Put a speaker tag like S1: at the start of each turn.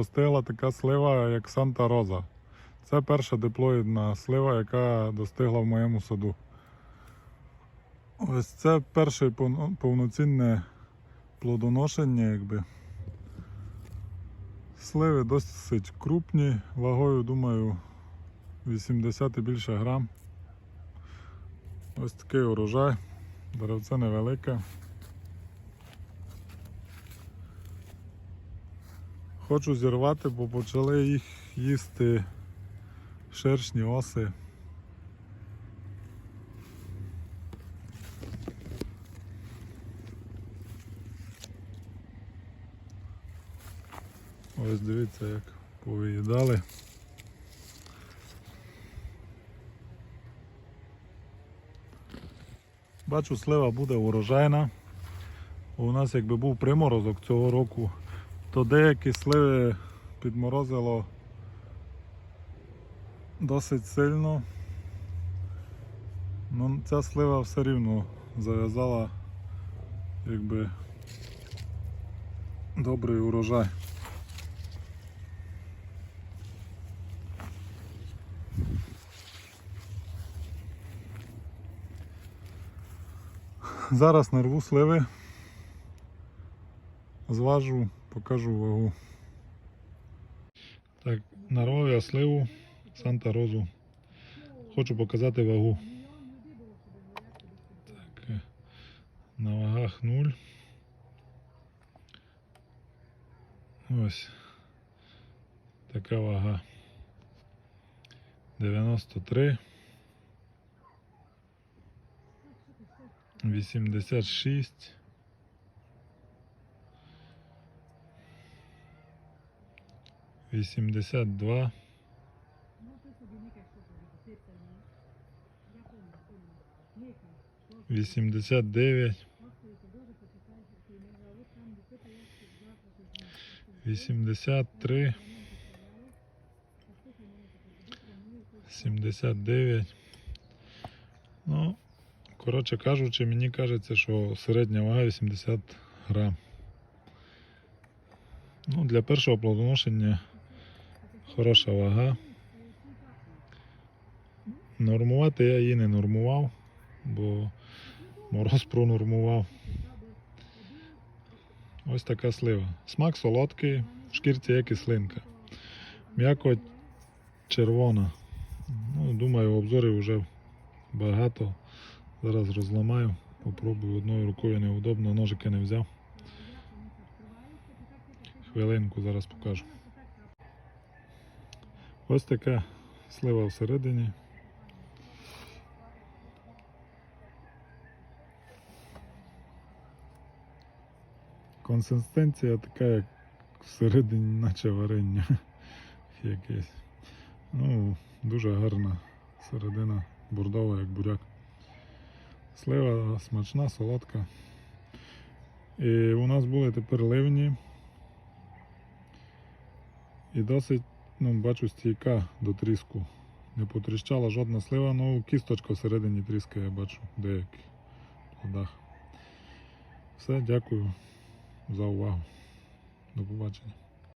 S1: Достигла така слива, як Санта Роза. Це перша диплоїдна слива, яка достигла в моєму саду. Ось це перше повноцінне плодоношення, якби. Сливи досить крупні, вагою, думаю, 80 і більше грам. Ось такий урожай. Деревце невелике. Хочу зірвати, бо почали їх їсти шершні оси. Ось дивіться, як повиїдали. Бачу, слива буде урожайна. У нас якби був приморозок цього року, то деякі сливи підморозило досить сильно. Ну, ця слива все рівно зав'язала якби добрий урожай. Зараз нарву сливи, зважу, покажу вагу. Так, нарвав я сливу Санта Розу. Хочу показати вагу. Так, е, на вагах 0. Ось така вага. 93. 86. Вісімдесят два, вісімдесят дев'ять, вісімдесят три, сімдесят дев'ять. Ну, коротше кажучи, мені кажеться, що середня вага 80 грам. Ну, для першого плодоношення хороша вага. Нормувати я її не нормував, бо мороз пронормував. Ось така слива. Смак солодкий, в шкірці є кислинка. М'якоть червона. Ну, думаю, обзорів вже багато. Зараз розламаю, попробую одною рукою неудобно, ножики не взяв. Хвилинку зараз покажу. Ось така слива всередині. Консистенція така, як всередині, наче варення якесь. Ну, дуже гарна середина, бордова, як буряк. Слива смачна, солодка. І у нас були тепер ливні. І досить, ну, бачу, стійка до тріску. Не потріщала жодна слива, ну кісточка всередині тріска, я бачу деякі плодах. Все, дякую за увагу. До побачення.